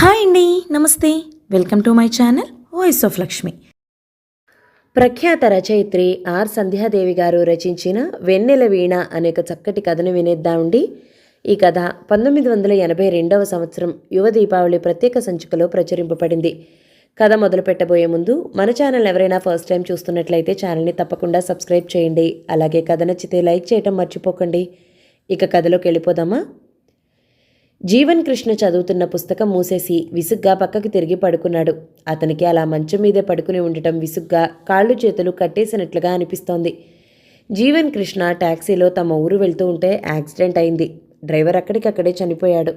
Hi అండి నమస్తే. Welcome to my channel voice of Lakshmi. ప్రఖ్యాత రచయిత్రి ఆర్ సంధ్యాదేవి గారు రచించిన వెన్నెల వీణ అనే ఒక చక్కటి కథను వినేద్దామండి ఈ కథ పంతొమ్మిది వందల ఎనభై రెండవ సంవత్సరం యువ దీపావళి ప్రత్యేక సంచికలో ప్రచురింపబడింది. కథ మొదలు పెట్టబోయే ముందు మన ఛానల్ ఎవరైనా ఫస్ట్ టైం చూస్తున్నట్లయితే ఛానల్ని తప్పకుండా సబ్స్క్రైబ్ చేయండి. అలాగే కథ నచ్చితే లైక్ చేయటం మర్చిపోకండి. ఇక కథలోకి వెళ్ళిపోదామా? జీవన్ కృష్ణ చదువుతున్న పుస్తకం మూసేసి విసుగ్గా పక్కకి తిరిగి పడుకున్నాడు. అతనికి అలా మంచం మీదే పడుకుని ఉండటం విసుగ్గా కాళ్ళు చేతులు కట్టేసినట్లుగా అనిపిస్తోంది. జీవన్ కృష్ణ ట్యాక్సీలో తమ ఊరు వెళ్తూ ఉంటే యాక్సిడెంట్ అయింది. డ్రైవర్ అక్కడికక్కడే చనిపోయాడు.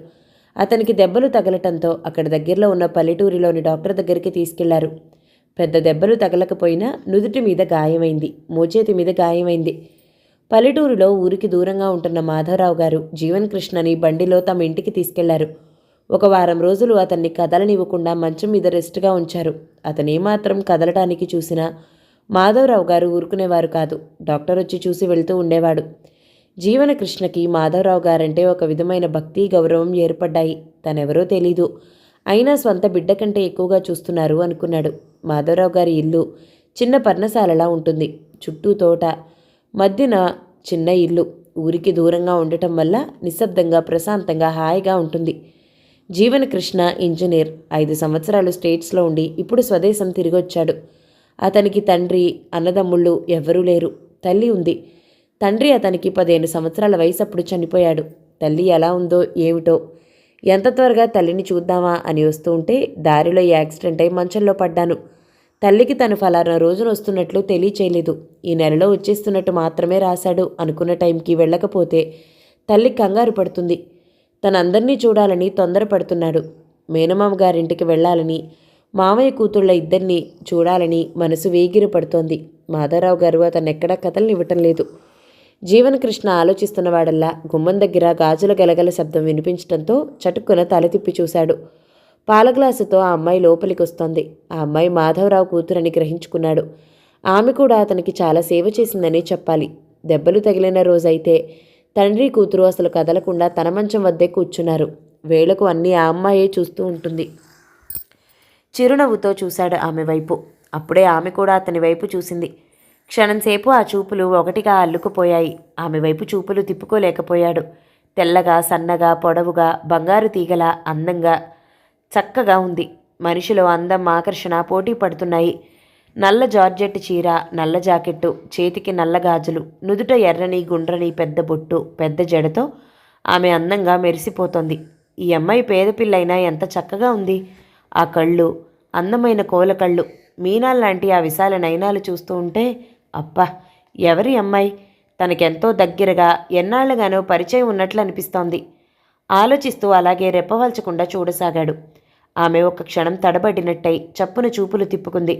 అతనికి దెబ్బలు తగలటంతో అక్కడ దగ్గరలో ఉన్న పల్లెటూరిలోని డాక్టర్ దగ్గరికి తీసుకెళ్ళారు. పెద్ద దెబ్బలు తగలకపోయినా నుదుటి మీద గాయమైంది మోచేతి మీద గాయమైంది. పల్లెటూరులో ఊరికి దూరంగా ఉంటున్న మాధవరావు గారు జీవన్ కృష్ణని బండిలో తమ ఇంటికి తీసుకెళ్ళారు. ఒక వారం రోజులు అతన్ని కదలనివ్వకుండా మంచం మీద రెస్ట్గా ఉంచారు. అతనేమాత్రం కదలటానికి చూసినా మాధవరావు గారు ఊరుకునేవారు కాదు. డాక్టర్ వచ్చి చూసి వెళ్తూ ఉండేవాడు. జీవన కృష్ణకి మాధవరావు గారంటే ఒక విధమైన భక్తి గౌరవం ఏర్పడ్డాయి. తనెవరో తెలీదు. అయినా స్వంత బిడ్డ కంటే ఎక్కువగా చూస్తున్నారు అనుకున్నాడు. మాధవరావు గారి ఇల్లు చిన్న పర్ణశాలలా ఉంటుంది. చుట్టూ తోట మధ్యన చిన్న ఇల్లు. ఊరికి దూరంగా ఉండటం వల్ల నిశ్శబ్దంగా ప్రశాంతంగా హాయిగా ఉంటుంది. జీవన కృష్ణ ఇంజనీర్. ఐదు సంవత్సరాలు స్టేట్స్లో ఉండి ఇప్పుడు స్వదేశం తిరిగొచ్చాడు. అతనికి తండ్రి అన్నదమ్ముళ్ళు ఎవ్వరూ లేరు. తల్లి ఉంది. తండ్రి అతనికి పదిహేను సంవత్సరాల వయసు అప్పుడు చనిపోయాడు. తల్లి ఎలా ఉందో ఏమిటో? ఎంత త్వరగా తల్లిని చూద్దామా అని వస్తూ ఉంటే దారిలో యాక్సిడెంట్ అయి మంచంలో పడ్డాను. తల్లికి తను ఫలానా రోజున వస్తున్నట్లు తెలియచేయలేదు. ఈ నెలలో వచ్చేస్తున్నట్టు మాత్రమే రాశాడు అనుకున్న టైంకి వెళ్ళకపోతే తల్లి కంగారు పడుతుంది. తనందరినీ చూడాలని తొందరపడుతున్నాడు. మేనమామ గారింటికి వెళ్ళాలని మామయ్య కూతుళ్ళ ఇద్దరిని చూడాలని మనసు వేగిరి పడుతోంది మాధవరావు గారు అతను ఎక్కడా కథలనివ్వటం లేదు. జీవనకృష్ణ ఆలోచిస్తున్నవాడల్లా గుమ్మం దగ్గర గాజుల గలగల శబ్దం వినిపించడంతో చటుక్కున తల తిప్పి చూశాడు. పాల గ్లాసుతో ఆ అమ్మాయి లోపలికి వస్తోంది ఆ అమ్మాయి మాధవరావు కూతురని గ్రహించుకున్నాడు. ఆమె కూడా అతనికి చాలా సేవ చేసిందని చెప్పాలి. దెబ్బలు తగిలిన రోజైతే తండ్రి కూతురు అసలు కదలకుండా తన మంచం వద్దే కూర్చున్నారు. వేళకు అన్నీ ఆ అమ్మాయే చూస్తూ ఉంటుంది. చిరునవ్వుతో చూశాడు ఆమె వైపు. అప్పుడే ఆమె కూడా అతని వైపు చూసింది. క్షణంసేపు ఆ చూపులు ఒకటిగా అల్లుకుపోయాయి. ఆమె వైపు చూపులు తిప్పుకోలేకపోయాడు. తెల్లగా సన్నగా పొడవుగా బంగారు తీగల అందంగా చక్కగా ఉంది. మనిషిలో అందం ఆకర్షణ పోటీ పడుతున్నాయి. నల్ల జార్జెట్ చీర నల్ల జాకెట్టు చేతికి నల్ల గాజులు నుదుట ఎర్రని గుండ్రని పెద్ద బొట్టు పెద్ద జడతో ఆమె అందంగా మెరిసిపోతోంది. ఈ అమ్మాయి పేద పిల్లైనా ఎంత చక్కగా ఉంది. ఆ కళ్ళు అందమైన కోల కళ్ళు మీనాల్లాంటి ఆ విశాల నయనాలు చూస్తూ ఉంటే అబ్బా! ఎవరి అమ్మాయి? తనకెంతో దగ్గరగా ఎన్నాళ్ళుగానో పరిచయం ఉన్నట్లు అనిపిస్తోంది ఆలోచిస్తూ అలాగే రెప్పవల్చకుండా చూడసాగాడు. ఆమె ఒక క్షణం తడబడినట్టయి చప్పున చూపులు తిప్పుకుంది.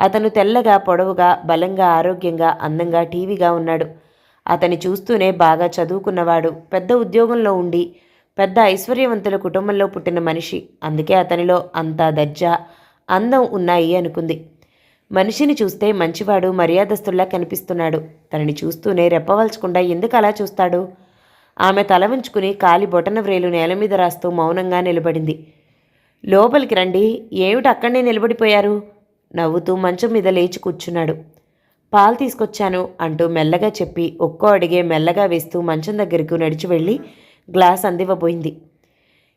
అతను తెల్లగా పొడవుగా బలంగా ఆరోగ్యంగా అందంగా టీవీగా ఉన్నాడు. అతని చూస్తూనే బాగా చదువుకున్నవాడు పెద్ద ఉద్యోగంలో ఉండి పెద్ద ఐశ్వర్యవంతుల కుటుంబంలో పుట్టిన మనిషి. అందుకే అతనిలో అంత దర్జా అందం ఉన్నాయి అనుకుంది. మనిషిని చూస్తే మంచివాడు మర్యాదస్తుల్లా కనిపిస్తున్నాడు. తనని చూస్తూనే రెప్పవలచకుండా ఎందుకు అలా చూస్తాడు? ఆమె తల వంచుకుని కాలి బొటన వ్రేలు నేల మీద రాస్తూ మౌనంగా నిలబడింది. లోపలికి రండి. ఏమిటి అక్కడనే నిలబడిపోయారు? నవ్వుతూ మంచం మీద లేచి కూర్చున్నాడు. పాలు తీసుకొచ్చాను అంటూ మెల్లగా చెప్పి ఒక్కో అడిగే మెల్లగా వేస్తూ మంచం దగ్గరకు నడిచి వెళ్ళి గ్లాస్ అందివ్వబోయింది.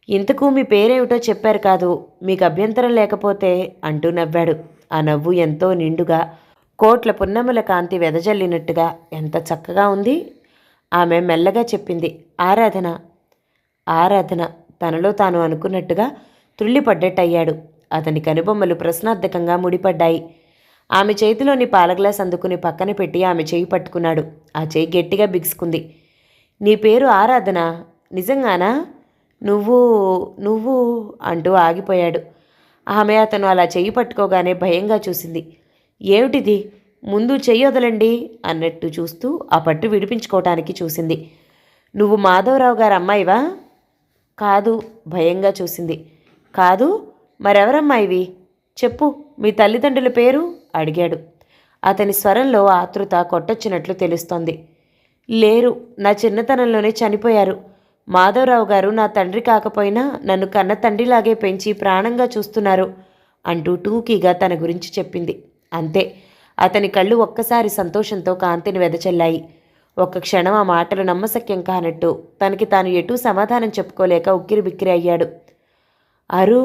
ఇంతకు మీ పేరేమిటో చెప్పారు కాదు మీకు అభ్యంతరం లేకపోతే అంటూ నవ్వాడు. ఆ నవ్వు ఎంతో నిండుగా కోట్ల పున్నముల కాంతి వెదజల్లినట్టుగా ఎంత చక్కగా ఉంది. ఆమె మెల్లగా చెప్పింది ఆరాధన ఆరాధన తనలో తాను అనుకున్నట్టుగా త్రుళ్ళిపడ్డట్టయ్యాడు. అతని కనుబొమ్మలు ప్రశ్నార్థకంగా ముడిపడ్డాయి. ఆమె చేతిలోని పాలగ్లాస్ అందుకుని పక్కన పెట్టి ఆమె చేయి పట్టుకున్నాడు. ఆ చేయి గట్టిగా బిగుసుకుంది. నీ పేరు ఆరాధన. నిజంగానా? నువ్వు నువ్వు అంటూ ఆగిపోయాడు. ఆమె అతను అలా చెయ్యి పట్టుకోగానే భయంగా చూసింది. ఏమిటిది? ముందు చెయ్యి వదలండి అన్నట్టు చూస్తూ ఆ పట్టు విడిపించుకోవటానికి చూసింది. నువ్వు మాధవరావు గారు అమ్మాయివా కాదు భయంగా చూసింది. కాదు మరెవరమ్మా ఇవి? చెప్పు మీ తల్లిదండ్రుల పేరు? అడిగాడు. అతని స్వరంలో ఆతృత కొట్టొచ్చినట్లు తెలుస్తోంది. లేరు నా చిన్నతనంలోనే చనిపోయారు. మాధవరావు గారు నా తండ్రి కాకపోయినా నన్ను కన్న తండ్రిలాగే పెంచి ప్రాణంగా చూస్తున్నారు అంటూ టూకీగా తన గురించి చెప్పింది. అంతే అతని కళ్ళు ఒక్కసారి సంతోషంతో కాంతిని వెదచెల్లాయి. ఒక్క క్షణం ఆ మాటలు నమ్మశక్యం కానట్టు తనకి తాను ఎటూ సమాధానం చెప్పుకోలేక ఉక్కిరి బిక్కిరి అయ్యాడు. అరు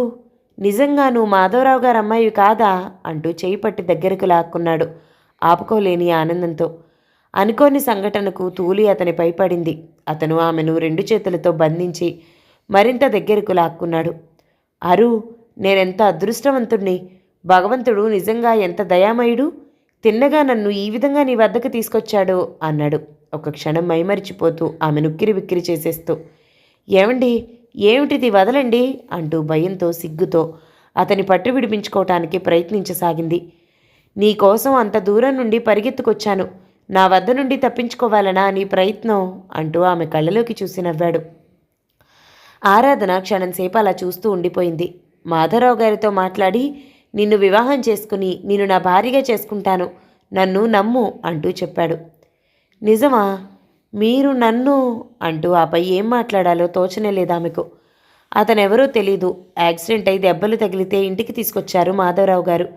నిజంగా నువ్వు మాధవరావు గారు అమ్మాయి కాదా? అంటూ చేయి పట్టి దగ్గరకు లాక్కున్నాడు ఆపుకోలేని ఆనందంతో. అనుకోని సంఘటనకు తూలి అతనిపై పడింది అతను ఆమెను రెండు చేతులతో బంధించి మరింత దగ్గరకు లాక్కున్నాడు. అరు నేనెంత అదృష్టవంతుణ్ణి? భగవంతుడు నిజంగా ఎంత దయామయుడు? తిన్నగా నన్ను ఈ విధంగా నీ వద్దకు తీసుకొచ్చాడు అన్నాడు. ఒక క్షణం మైమరిచిపోతూ ఆమెను ఉక్కిరి బిక్కిరి చేసేస్తూ. ఏమండి? ఏమిటిది వదలండి? అంటూ భయంతో సిగ్గుతో అతని పట్టు విడిపించుకోవటానికి ప్రయత్నించసాగింది. నీకోసం అంత దూరం నుండి పరిగెత్తుకొచ్చాను. నా వద్ద నుండి తప్పించుకోవాలనా నీ ప్రయత్నం? అంటూ ఆమె కళ్ళలోకి చూసి నవ్వాడు. ఆరాధన క్షణంసేపు అలా చూస్తూ ఉండిపోయింది. మాధవరావు గారితో మాట్లాడి నిన్ను వివాహం చేసుకుని నేను నా భార్యగా చేసుకుంటాను. నన్ను నమ్ము అంటూ చెప్పాడు. నిజమా? మీరు నన్ను అంటూ ఆపై ఏం మాట్లాడాలో తోచనే లేదు ఆమెకు అతనెవరో తెలీదు. యాక్సిడెంట్ అయి దెబ్బలు తగిలితే ఇంటికి తీసుకొచ్చారు మాధవరావు గారు.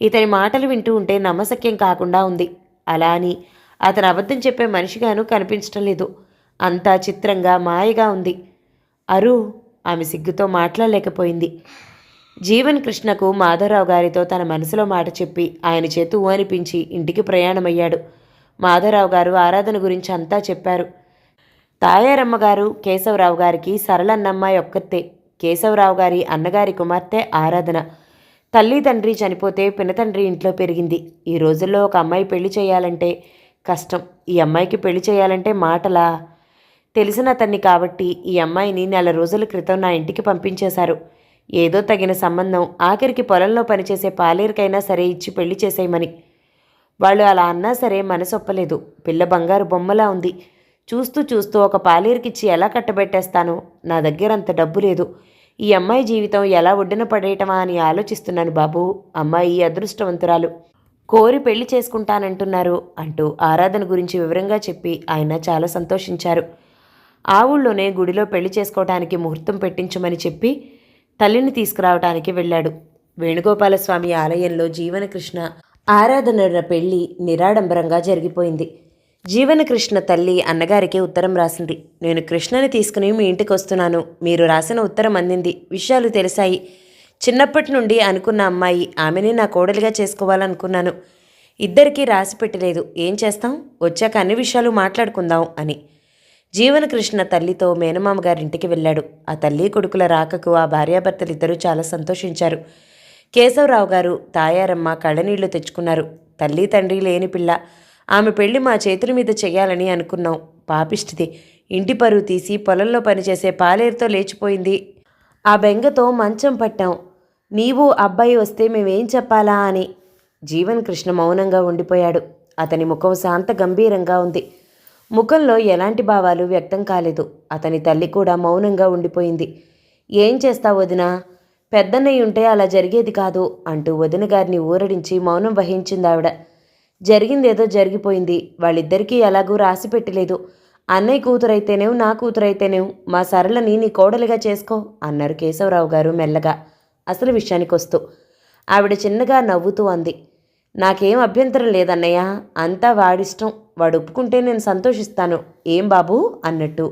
ఇతని మాటలు వింటూ ఉంటే నమ్మశక్యం కాకుండా ఉంది. అలా అని అతను అబద్ధం చెప్పే మనిషిగాను కనిపించటం లేదు. అంతా చిత్రంగా మాయగా ఉంది. అరు ఆమె సిగ్గుతో మాట్లాడలేకపోయింది. జీవన్ కృష్ణకు మాధవరావు గారితో తన మనసులో మాట చెప్పి ఆయన చేతు అనిపించి ఇంటికి ప్రయాణమయ్యాడు. మాధవరావు గారు ఆరాధన గురించి అంతా చెప్పారు. తాయారమ్మ గారు కేశవరావు గారికి సరళన్నమ్మాయి ఒక్కతే. కేశవరావు గారి అన్నగారి కుమార్తె ఆరాధన. తల్లి తండ్రి చనిపోతే పినతండ్రి ఇంట్లో పెరిగింది. ఈ రోజుల్లో ఒక అమ్మాయి పెళ్ళి చేయాలంటే కష్టం. ఈ అమ్మాయికి పెళ్ళి చేయాలంటే మాటలా? తెలిసిన అతన్ని కాబట్టి ఈ అమ్మాయిని నెల రోజుల క్రితం నా ఇంటికి పంపించేశారు. ఏదో తగిన సంబంధం. ఆఖరికి పొలంలో పనిచేసే పాలేరుకైనా సరే ఇచ్చి పెళ్ళి చేసేయమని. వాళ్ళు అలా అన్నా సరే మనసొప్పలేదు. పిల్ల బంగారు బొమ్మలా ఉంది. చూస్తూ చూస్తూ ఒక పాలేరుకిచ్చి ఎలా కట్టబెట్టేస్తాను? నా దగ్గర అంత డబ్బు లేదు. ఈ అమ్మాయి జీవితం ఎలా ఒడ్డున పడేయటమా అని ఆలోచిస్తున్నాను బాబు. అమ్మాయి అదృష్టవంతురాలు. కోరి పెళ్ళి చేసుకుంటానంటున్నారు అంటూ ఆరాధన గురించి వివరంగా చెప్పి ఆయన చాలా సంతోషించారు. ఆ ఊళ్ళోనే గుడిలో పెళ్ళి చేసుకోవటానికి ముహూర్తం పెట్టించమని చెప్పి తల్లిని తీసుకురావటానికి వెళ్ళాడు. వేణుగోపాలస్వామి ఆలయంలో జీవనకృష్ణ ఆరాధనల పెళ్ళి నిరాడంబరంగా జరిగిపోయింది. జీవనకృష్ణ తల్లి అన్నగారికి ఉత్తరం రాసింది. నేను కృష్ణని తీసుకుని మీ ఇంటికి వస్తున్నాను. మీరు రాసిన ఉత్తరం అందింది. విషయాలు తెలిసాయి. చిన్నప్పటి నుండి అనుకున్న అమ్మాయి ఆమెని నా కోడలిగా చేసుకోవాలనుకున్నాను. ఇద్దరికీ రాసి పెట్టలేదు. ఏం చేస్తాం? వచ్చాక అన్ని విషయాలు మాట్లాడుకుందాం అని. జీవనకృష్ణ తల్లితో మేనమామ గారింటికి వెళ్ళాడు. ఆ తల్లి కొడుకుల రాకకు ఆ భార్యాభర్తలిద్దరూ చాలా సంతోషించారు. కేశవరావు గారు తాయారమ్మ కళ్ళనీళ్ళు తెచ్చుకున్నారు. తల్లి తండ్రి లేని పిల్ల. ఆమె పెళ్ళి మా చేతుల మీద చెయ్యాలని అనుకున్నాం. పాపిష్టిది. ఇంటి పరువు తీసి పొలంలో పనిచేసే పాలేరుతో లేచిపోయింది. ఆ బెంగతో మంచం పట్టాం. నీవు అబ్బాయి వస్తే మేమేం చెప్పాలా అని. జీవన్ కృష్ణ మౌనంగా ఉండిపోయాడు. అతని ముఖం శాంత గంభీరంగా ఉంది. ముఖంలో ఎలాంటి భావాలు వ్యక్తం కాలేదు. అతని తల్లి కూడా మౌనంగా ఉండిపోయింది. ఏం చేస్తావు వదినా? పెద్దన్నయ్య ఉంటే అలా జరిగేది కాదు అంటూ వదిన గారిని ఊరడించి మౌనం వహించింది ఆవిడ జరిగిందేదో జరిగిపోయింది. వాళ్ళిద్దరికీ ఎలాగూ రాసి పెట్టలేదు. అన్నయ్య కూతురైతేనేవు నా కూతురైతేనేవు. మా సరళని నీ కోడలిగా చేసుకో అన్నారు కేశవరావు గారు మెల్లగా. అసలు విషయానికి వస్తూ ఆవిడ చిన్నగా నవ్వుతూ అంది. నాకేం అభ్యంతరం లేదన్నయ్య. అంతా వాడిష్టం. వాడు ఒప్పుకుంటే నేను సంతోషిస్తాను. ఏం బాబు? అన్నట్టు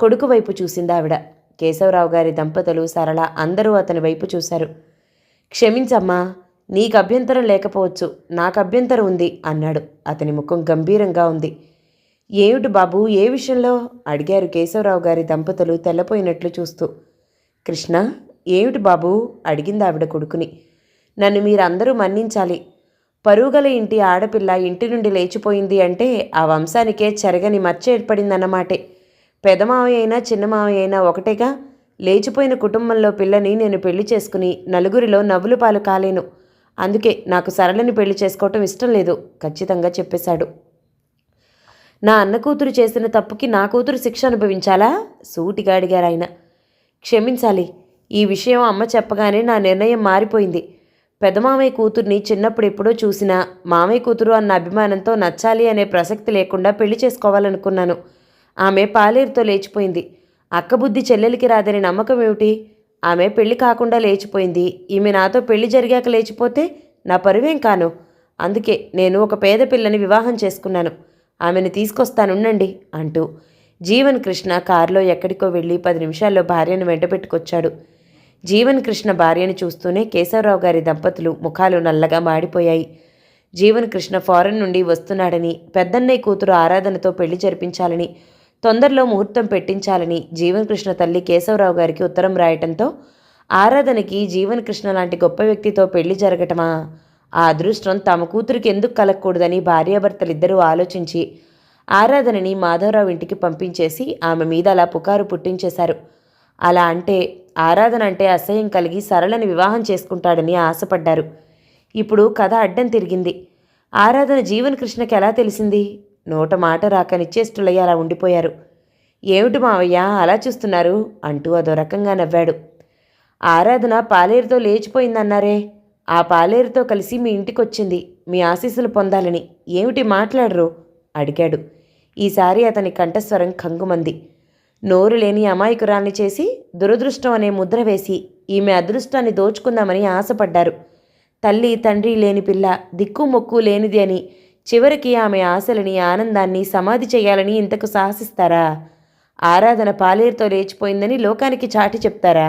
కొడుకు వైపు చూసింది ఆవిడ కేశవరావు గారి దంపతులు సరళ అందరూ అతని వైపు చూశారు. క్షమించమ్మా నీకు అభ్యంతరం లేకపోవచ్చు నాకు అభ్యంతరం ఉంది అన్నాడు. అతని ముఖం గంభీరంగా ఉంది. ఏమిటి బాబు ఏ విషయంలో? అడిగారు కేశవరావు గారి దంపతులు తెల్లపోయినట్లు చూస్తూ. కృష్ణ ఏమిటి బాబు? అడిగింది ఆవిడ కొడుకుని. నన్ను మీరందరూ మన్నించాలి. పరుగుగల ఇంటి ఆడపిల్ల ఇంటి నుండి లేచిపోయింది అంటే ఆ వంశానికే చెరగని మచ్చ ఏర్పడిందన్నమాటే. పెదమావయ్య అయినా చిన్నమావయ్య అయినా ఒకటేగా? లేచిపోయిన కుటుంబంలో పిల్లని నేను పెళ్ళి చేసుకుని నలుగురిలో నవ్వులు పాలు కాలేను. అందుకే నాకు సరళని పెళ్ళి చేసుకోవటం ఇష్టం లేదు ఖచ్చితంగా చెప్పేశాడు. నా అన్న కూతురు చేసిన తప్పుకి నా కూతురు శిక్ష అనుభవించాలా? సూటిగా అడిగారు ఆయన. క్షమించాలి ఈ విషయం అమ్మ చెప్పగానే నా నిర్ణయం మారిపోయింది. పెదమామయ్య కూతుర్ని చిన్నప్పుడు ఎప్పుడో చూసినా మామయ్య కూతురు అన్న అభిమానంతో నచ్చాలి అనే ప్రసక్తి లేకుండా పెళ్ళి చేసుకోవాలనుకున్నాను. ఆమె పాలేరుతో లేచిపోయింది. అక్కబుద్ధి చెల్లెలికి రాదని నమ్మకం ఏమిటి? ఆమె పెళ్ళి కాకుండా లేచిపోయింది. ఈమె నాతో పెళ్ళి జరిగాక లేచిపోతే నా పరువేం కాను? అందుకే నేను ఒక పేద పిల్లని వివాహం చేసుకున్నాను. ఆమెను తీసుకొస్తానుండండి అంటూ జీవన్ కృష్ణ కారులో ఎక్కడికో వెళ్ళి పది నిమిషాల్లో భార్యను వెంటబెట్టుకొచ్చాడు జీవన్ కృష్ణ భార్యను చూస్తూనే కేశవరావు గారి దంపతులు ముఖాలు నల్లగా మాడిపోయాయి. జీవన్ కృష్ణ ఫారెన్ నుండి వస్తున్నాడని పెద్దన్నయ్య కూతురు ఆరాధనతో పెళ్ళి జరిపించాలని తొందరలో ముహూర్తం పెట్టించాలని జీవన్ కృష్ణ తల్లి కేశవరావు గారికి ఉత్తరం రాయటంతో ఆరాధనకి జీవన్ కృష్ణ లాంటి గొప్ప వ్యక్తితో పెళ్ళి జరగటమా? ఆ అదృష్టం తమ కూతురికి ఎందుకు కలగకూడదని భార్యాభర్తలిద్దరూ ఆలోచించి ఆరాధనని మాధవరావు ఇంటికి పంపించేసి ఆమె మీద అలా పుకారు పుట్టించేశారు. అలా అంటే ఆరాధన అంటే అసహ్యం కలిగి సరళని వివాహం చేసుకుంటాడని ఆశపడ్డారు. ఇప్పుడు కథ అడ్డం తిరిగింది. ఆరాధన జీవన్ కృష్ణకి ఎలా తెలిసింది? నోట మాట రాక నిశ్చేష్టులయ్యి అలా ఉండిపోయారు. ఏమిటి మావయ్య అలా చూస్తున్నారు? అంటూ అదో రకంగా నవ్వాడు. ఆరాధన పాలేరుతో లేచిపోయిందన్నారే. ఆ పాలేరుతో కలిసి మీ ఇంటికొచ్చింది మీ ఆశీస్సులు పొందాలని. ఏమిటి మాట్లాడరు? అడిగాడు. ఈసారి అతని కంఠస్వరం కంగుమంది. నోరు లేని అమాయకురాల్ని చేసి దురదృష్టం అనే ముద్ర వేసి ఈమె అదృష్టాన్ని దోచుకుందామని ఆశపడ్డారు. తల్లి తండ్రి లేని పిల్ల దిక్కు మొక్కు లేనిది అని చివరికి ఆమె ఆశలని ఆనందాన్ని సమాధి చేయాలని ఇంతకు సాహసిస్తారా? ఆరాధన పాలేరుతో లేచిపోయిందని లోకానికి చాటి చెప్తారా?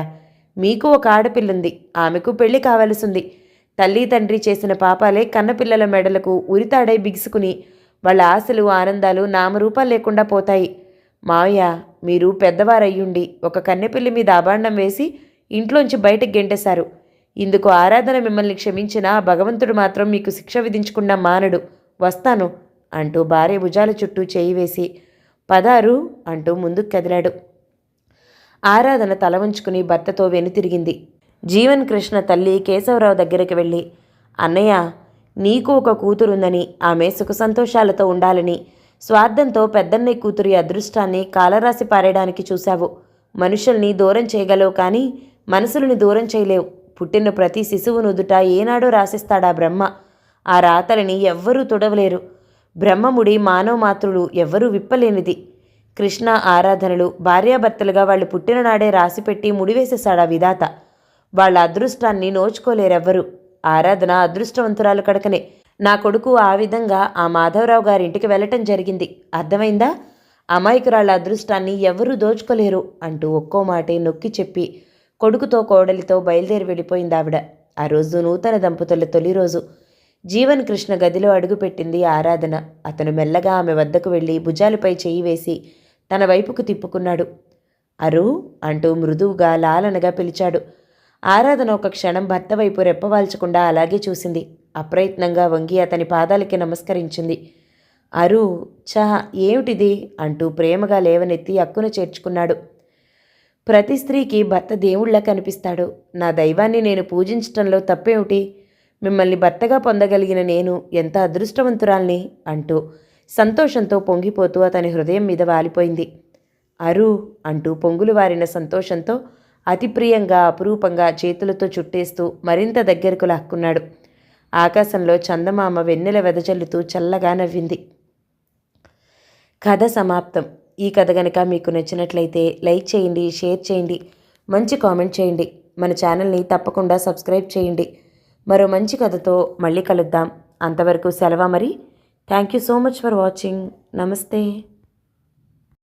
మీకు ఒక ఆడపిల్లుంది ఆమెకు పెళ్ళి కావలసింది. తల్లి తండ్రి చేసిన పాపాలే కన్నపిల్లల మెడలకు ఉరితాడై బిగుసుకుని వాళ్ళ ఆశలు ఆనందాలు నామరూపాలు లేకుండా పోతాయి. మావయ్య మీరు పెద్దవారయ్యుండి ఒక కన్నెపిల్లి మీద అభాండం వేసి ఇంట్లోంచి బయటకు గెంటేశారు. ఇందుకు ఆరాధన మిమ్మల్ని క్షమించినా భగవంతుడు మాత్రం మీకు శిక్ష విధించకుండా మానడు. వస్తాను అంటూ భార్య భుజాల చుట్టూ చేయి వేసి పదారు అంటూ ముందుకు కదిలాడు. ఆరాధన తల వంచుకుని భర్తతో వెనుతిరిగింది జీవన్ కృష్ణ తల్లి కేశవరావు దగ్గరికి వెళ్ళి అన్నయ్య నీకు ఒక కూతురుందని ఆమె సుఖ సంతోషాలతో ఉండాలని స్వార్థంతో పెద్దన్నయ్య కూతురి అదృష్టాన్ని కాలరాసి పారేయడానికి చూశావు. మనుషుల్ని దూరం చేయగలవు కానీ మనసులని దూరం చేయలేవు. పుట్టిన ప్రతి శిశువు నుదుట ఏనాడో రాసిస్తాడా బ్రహ్మ? ఆ రాతలని ఎవ్వరూ తుడవలేరు. బ్రహ్మముడి మానవ మాతృడు ఎవ్వరూ విప్పలేనిది. కృష్ణ ఆరాధనలు భార్యాభర్తలుగా వాళ్ళు పుట్టిననాడే రాసిపెట్టి ముడివేసేశాడా విధాత. వాళ్ళ అదృష్టాన్ని నోచుకోలేరెవ్వరు. ఆరాధన అదృష్టవంతురాలు కడకనే. నా కొడుకు ఆ విధంగా ఆ మాధవరావు గారింటికి వెళ్ళటం జరిగింది. అర్థమైందా? అమాయకురాళ్ళ అదృష్టాన్ని ఎవరూ దోచుకోలేరు అంటూ ఒక్కో మాటే నొక్కి చెప్పి కొడుకుతో కోడలితో బయలుదేరి వెళ్ళిపోయింది ఆవిడ ఆ రోజు నూతన దంపతుల తొలి రోజు. జీవన్ కృష్ణ గదిలో అడుగుపెట్టింది ఆరాధన. అతను మెల్లగా ఆమె వద్దకు వెళ్ళి భుజాలపై చేయి వేసి తన వైపుకు తిప్పుకున్నాడు. అరు అంటూ మృదువుగా లాలనగా పిలిచాడు. ఆరాధన ఒక క్షణం భర్త వైపు రెప్పవాల్చకుండా అలాగే చూసింది. అప్రయత్నంగా వంగి అతని పాదాలకి నమస్కరించింది. అరు చా ఏమిటిది? అంటూ ప్రేమగా లేవనెత్తి అక్కున చేర్చుకున్నాడు. ప్రతి స్త్రీకి భర్త దేవుళ్ళ కనిపిస్తాడు. నా దైవాన్ని నేను పూజించటంలో తప్పేమిటి? మిమ్మల్ని భర్తగా పొందగలిగిన నేను ఎంత అదృష్టవంతురాల్ని? అంటూ సంతోషంతో పొంగిపోతూ అతని హృదయం మీద వాలిపోయింది. అరు అంటూ పొంగులు వారిన సంతోషంతో అతి ప్రియంగా అపురూపంగా చేతులతో చుట్టేస్తూ మరింత దగ్గరకు లాక్కున్నాడు. ఆకాశంలో చందమామ వెన్నెల వెదజల్లుతూ చల్లగా నవ్వింది. కథ సమాప్తం. ఈ కథ గనక మీకు నచ్చినట్లయితే లైక్ చేయండి షేర్ చేయండి మంచి కామెంట్ చేయండి. మన ఛానల్ని తప్పకుండా సబ్స్క్రైబ్ చేయండి. మరో మంచి కథతో మళ్ళీ కలుద్దాం. అంతవరకు సెలవా మరి? Thank you so much for watching నమస్తే.